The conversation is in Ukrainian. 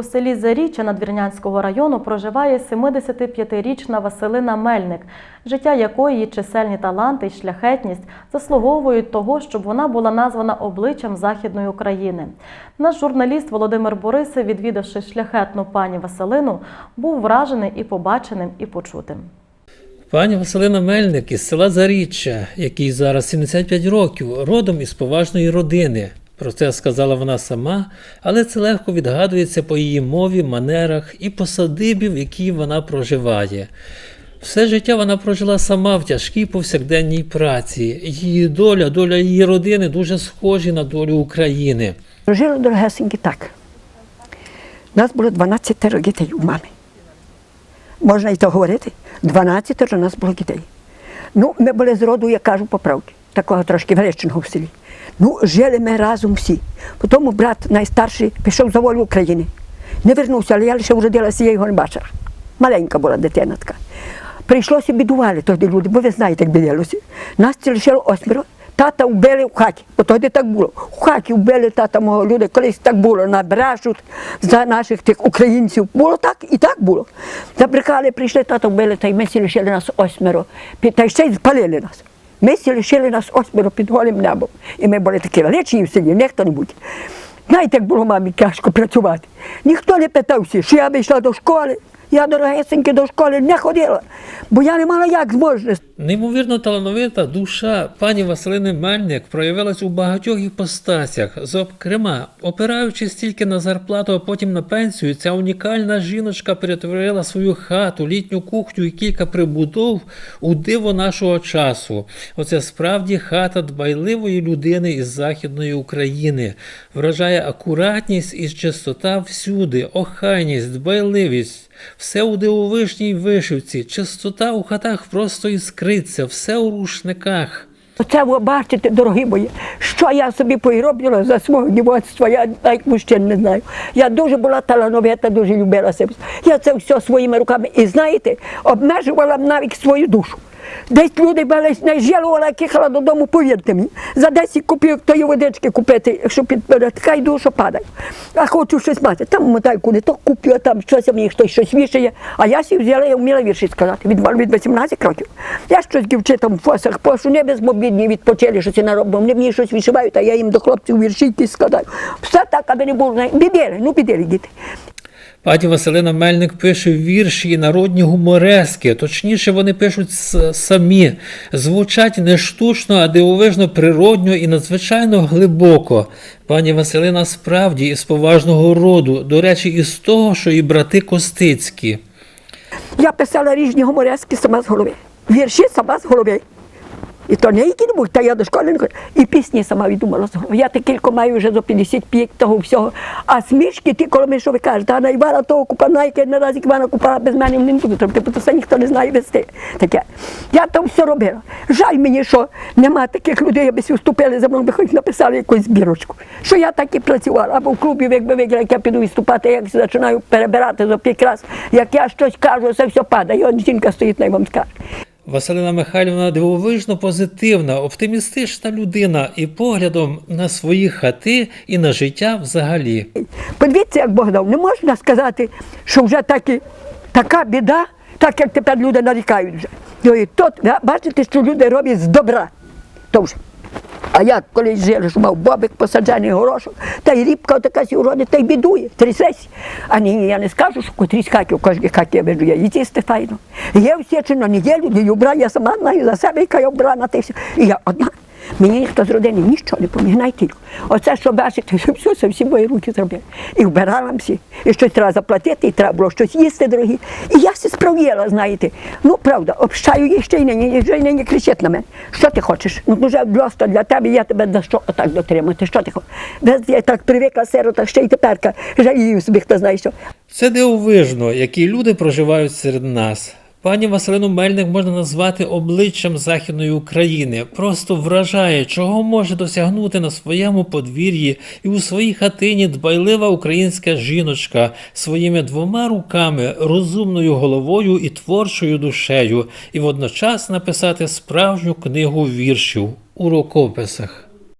У селі Заріччя Надвірнянського району проживає 75-річна Василина Мельник, життя якої чисельні таланти й шляхетність заслуговують того, щоб вона була названа обличчям Західної України. Наш журналіст Володимир Борисов, відвідавши шляхетну пані Василину, був вражений і побаченим, і почутим. Пані Василина Мельник із села Заріччя, якій зараз 75 років, родом із поважної родини. Про це сказала вона сама, але це легко відгадується по її мові, манерах і по садибі, в якій вона проживає. Все життя вона прожила сама в тяжкій повсякденній праці. Її доля, доля її родини дуже схожі на долю України. Жили дорогесенькі так. У нас було 12 дітей у мами. Можна і то говорити? 12 у нас було дітей. Ну, ми були з роду, я кажу по правді, такого трошки величного в селі. Ну, жили ми разом всі. Потім брат найстарший пішов за волю України. Не вернувся, але я лише вродилася, я його не бачила. Маленька була дитина така. Прийшлося бідували тоді люди, бо ви знаєте, як бідалося. Нас це лишило осьмеро. Тата вбили в хаті, бо тоді так було. В хаті вбили тата мого люди, колись так було, набрешуть за наших тих українців. Було так і так було. Забрикали, прийшли, тата вбили, та й ми всі лишили нас осьмеро. Та й ще й спалили нас. Ми всі лишили нас осьмеро під голим небом. І ми були такі величні в селі, не хто-небудь. Знаєте, як було мамі тяжко працювати. Ніхто не питався, що я б йшла до школи. Я дорогесеньки до школи не ходила, бо я не мала як зможності. Неймовірно талановита душа пані Василини Мельник проявилась у багатьох іпостасях. Зокрема, опираючись тільки на зарплату, а потім на пенсію, ця унікальна жіночка перетворила свою хату, літню кухню і кілька прибудов у диво нашого часу. Оце справді хата дбайливої людини із Західної України. Вражає акуратність і чистота всюди, охайність, дбайливість. Все у дивовижній вишивці, чистота у хатах просто іскриться, все у рушниках. Оце ви бачите, дорогі мої, що я собі поробила за свого дівоцтва, я навіть мужчин не знаю. Я дуже була талановита, дуже любила себе. Я це все своїми руками. І знаєте, обмежувала навіть свою душу. Десь люди були не жалувала, як їхала додому, повірте мені. За 10 копійок тої водички купити, якщо підбере, така йду, що падає. А хочу щось мати. Там мотайку не то куплю, а там щось мені хтось щось вішає. А я сі взяла, я вміла вірші сказати. Від, від 18 років. Я щось дівчатам в фосах пошу, не безмобідні відпочили, що це наробив. Вони мені щось вишивають, а я їм до хлопців вірші якісь складаю. Все так, аби не було. Бідели, ну бідели діти. Пані Василина Мельник пише вірші і народні гуморески. Точніше, вони пишуть самі. Звучать не штучно, а дивовижно природньо і надзвичайно глибоко. Пані Василина справді із поважного роду, до речі, із того, що і брати Костицькі. Я писала різні гуморески сама з голови. Вірші сама з голови. І то не які-небудь, та я до школи не ходила. І пісні сама відумала. Я таки маю вже за 55 того всього. А смішки, ті, коли ми що ви кажете, а на Івана того купана, яке наразі Івана купала без мене не будуть робити, бо то це ніхто не знає вести. Таке. Я там все робила. Жаль мені, що нема таких людей, аби всі вступили за мною, би хоч написали якусь збірочку. Що я так і працювала, або в клубі, якби виділа, як я піду виступати, як починаю перебирати за п'ять раз, як я щось кажу, це все падає. І от жінка стоїть, на вам скаже. Василина Михайлівна дивовижно позитивна, оптимістична людина і поглядом на свої хати і на життя взагалі. Подивіться, як Богдан. Не можна сказати, що вже таки, така біда, так як тепер люди нарікають вже. І тут, бачите, що люди роблять з добра. То вже. А я колись жили, що мав бобик посаджений горошок, та й рібка така уроди, та й бідує, трясеться. А ні, я не скажу, що в скаків хаті, хаки я веду, я їсти файно. Є всі чи на неділю, і убра, я сама знаю за себе, яка я обрана, та все. І я одна. Мені ніхто з родини нічого не помігнає тільки. Оце, що бачите, все, це всі мої руки зробили. І вбирала всі. І щось треба заплатити, і треба було щось їсти, дорогі. І я все справ'яла, знаєте. Ну, правда, общаю її ще й нині, ще й нині кричить на мене. Що ти хочеш? Ну, дуже просто для тебе, я тебе за що отак дотримати. Що ти хочеш? Я так привикла сирота, ще й теперка. Жалію собі, хто знає що. Це дивовижно, які люди проживають серед нас. Пані Василину Мельник можна назвати обличчям Західної України. Просто вражає, чого може досягнути на своєму подвір'ї і у своїй хатині дбайлива українська жіночка своїми двома руками, розумною головою і творчою душею, і водночас написати справжню книгу віршів у рукописах.